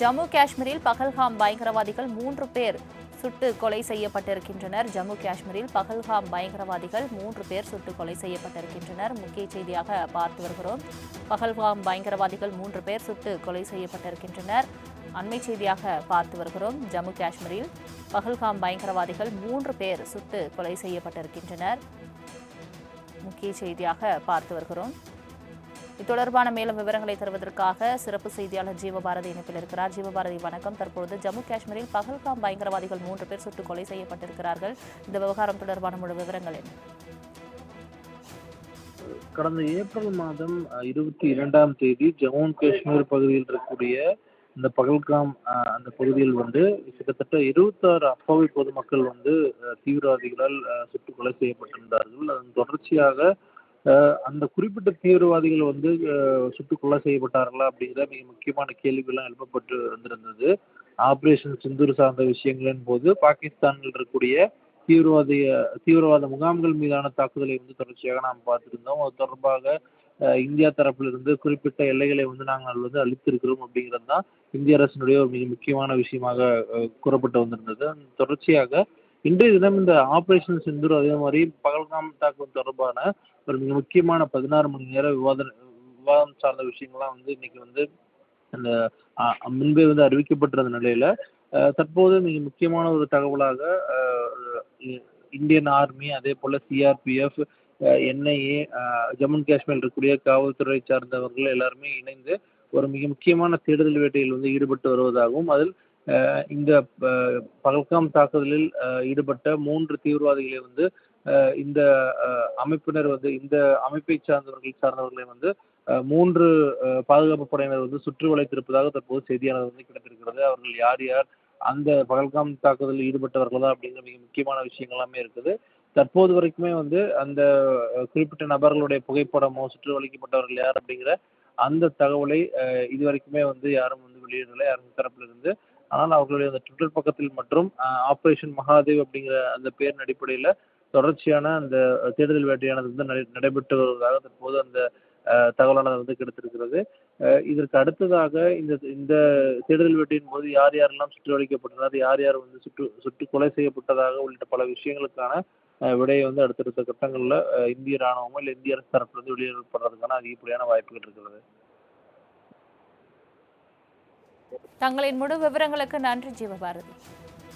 ஜம்மு காஷ்மீரில் பகல்காம் பயங்கரவாதிகள் மூன்று பேர் சுட்டு கொலை செய்யப்பட்டிருக்கின்றனர். ஜம்மு காஷ்மீரில் பகல்காம் பயங்கரவாதிகள் மூன்று பேர் சுட்டு கொலை செய்யப்பட்டிருக்கின்றனர். முக்கிய செய்தியாக பார்த்து வருகிறோம். பகல்காம் பயங்கரவாதிகள் மூன்று பேர் சுட்டு கொலை செய்யப்பட்டிருக்கின்றனர். அண்மை செய்தியாக பார்த்து வருகிறோம். ஜம்மு காஷ்மீரில் பகல்காம் பயங்கரவாதிகள் மூன்று பேர் சுட்டு கொலை செய்யப்பட்டிருக்கின்றனர். முக்கிய செய்தியாக பார்த்து வருகிறோம். தொடர்பான மேலும் விவரங்களை தருவதற்காக சிறப்பு செய்தியாளர் ஜீவபாரதி இணைப்பில் இருக்கிறார். ஜீவபாரதி வணக்கம். தற்பொழுது ஜம்மு காஷ்மீரில் பகல்காம் பயங்கரவாதிகள் மூன்று பேர் சுட்டுக் கொலை செய்யப்பட்டிருக்கிறார்கள். இந்த விவகாரம் தொடர்பான முழு விவரங்கள் என்ன? கடந்த ஏப்ரல் மாதம் இருபத்தி இரண்டாம் தேதி ஜம்மு காஷ்மீர் பகுதியில் இருக்கக்கூடிய இந்த பகல்காம் அந்த பகுதியில் வந்து கிட்டத்தட்ட இருபத்தாறு அப்பாவி பொதுமக்கள் வந்து தீவிரவாதிகளால் சுட்டுக் கொலை செய்யப்பட்டிருந்தார்கள். அதன் தொடர்ச்சியாக அந்த குறிப்பிட்ட தீவிரவாதிகள் வந்து சுட்டு கொலை செய்யப்பட்டார்களா அப்படிங்கிற மிக முக்கியமான கேள்விகள்லாம் எழுப்பப்பட்டு வந்திருந்தது. ஆப்ரேஷன் சிந்தூர் சார்ந்த விஷயங்களின் போது பாகிஸ்தானில் இருக்கக்கூடிய தீவிரவாத தீவிரவாத முகாம்கள் மீதான தாக்குதலை வந்து தொடர்ச்சியாக நாம் பார்த்துருந்தோம். அது தொடர்பாக இந்தியா தரப்பிலிருந்து குறிப்பிட்ட எல்லைகளை வந்து நாங்கள் வந்து அளித்திருக்கிறோம் அப்படிங்கிறது தான் இந்திய அரசினுடைய ஒரு மிக முக்கியமான விஷயமாக கூறப்பட்டு வந்திருந்தது. தொடர்ச்சியாக இன்றைய தினம் இந்த ஆபரேஷன் சிந்தூர் அதே மாதிரி பகல்காம் தாக்குதல் தொடர்பான ஒரு மிக முக்கியமான பதினாறு மணி நேர விவாத விவாதம் சார்ந்த விஷயங்கள்லாம் வந்து இன்னைக்கு வந்து அந்த முன்பே வந்து அறிவிக்கப்பட்டிருந்த நிலையில தற்போது மிக முக்கியமான ஒரு தகவலாக இ- இந்தியன் ஆர்மி அதே போல சிஆர்பிஎஃப் என்ஐஏ ஜம்மு காஷ்மீர் இருக்கக்கூடிய காவல்துறை சார்ந்தவர்கள் எல்லாருமே இணைந்து ஒரு மிக முக்கியமான தேடுதல் வேட்டையில் வந்து ஈடுபட்டு வருவதாகவும் அதில் இந்த பல்காம் பகல்காம் தாக்குதலில் ஈடுபட்ட மூன்று தீவிரவாதிகளை வந்து இந்த அமைப்பினர் வந்து இந்த அமைப்பை சார்ந்தவர்கள் சார்ந்தவர்களை வந்து மூன்று பாதுகாப்பு படையினர் வந்து சுற்றி வளைத்திருப்பதாக தற்போது செய்தியானது வந்து கிடைத்திருக்கிறது. அவர்கள் யார் யார் அந்த பகல்காம் தாக்குதலில் ஈடுபட்டவர்களா அப்படிங்கிற மிக முக்கியமான விஷயங்கள் எல்லாமே இருக்குது. தற்போது வரைக்குமே வந்து அந்த குறிப்பிட்ட நபர்களுடைய புகைப்படமோ சுற்றி வளைக்கப்பட்டவர்கள் யார் அப்படிங்கிற அந்த தகவலை இது வரைக்குமே வந்து யாரும் வந்து வெளியிடலை யாரும் தரப்பிலிருந்து ஆனால் அவர்களுடைய அந்த ட்விட்டர் பக்கத்தில் மற்றும் ஆபரேஷன் மகாதேவ் அப்படிங்கிற அந்த பேரின் அடிப்படையில் தொடர்ச்சியான அந்த தேடுதல் வேட்டையானது வந்து நடை நடைபெற்று வருவதாக தற்போது அந்த தகவலானது வந்து கிடைத்திருக்கிறது. இதற்கு அடுத்ததாக இந்த இந்த தேடுதல் வேட்டையின் போது யார் யாரெல்லாம் சுற்றி வளைக்கப்பட்டனர் யார் யார் வந்து சுட்டு சுட்டு கொலை செய்யப்பட்டதாக உள்ளிட்ட பல விஷயங்களுக்கான விடையை வந்து அடுத்தடுத்த கட்டங்களில் இந்திய ராணுவமோ இல்லை இந்திய அரசு தரப்புலேருந்து வெளியிடப்படுறதுக்கான அதிகப்படியான வாய்ப்புகள் இருக்கிறது. தங்களின் முழு விவரங்களுக்கு நன்றி ஜீவபாரதி.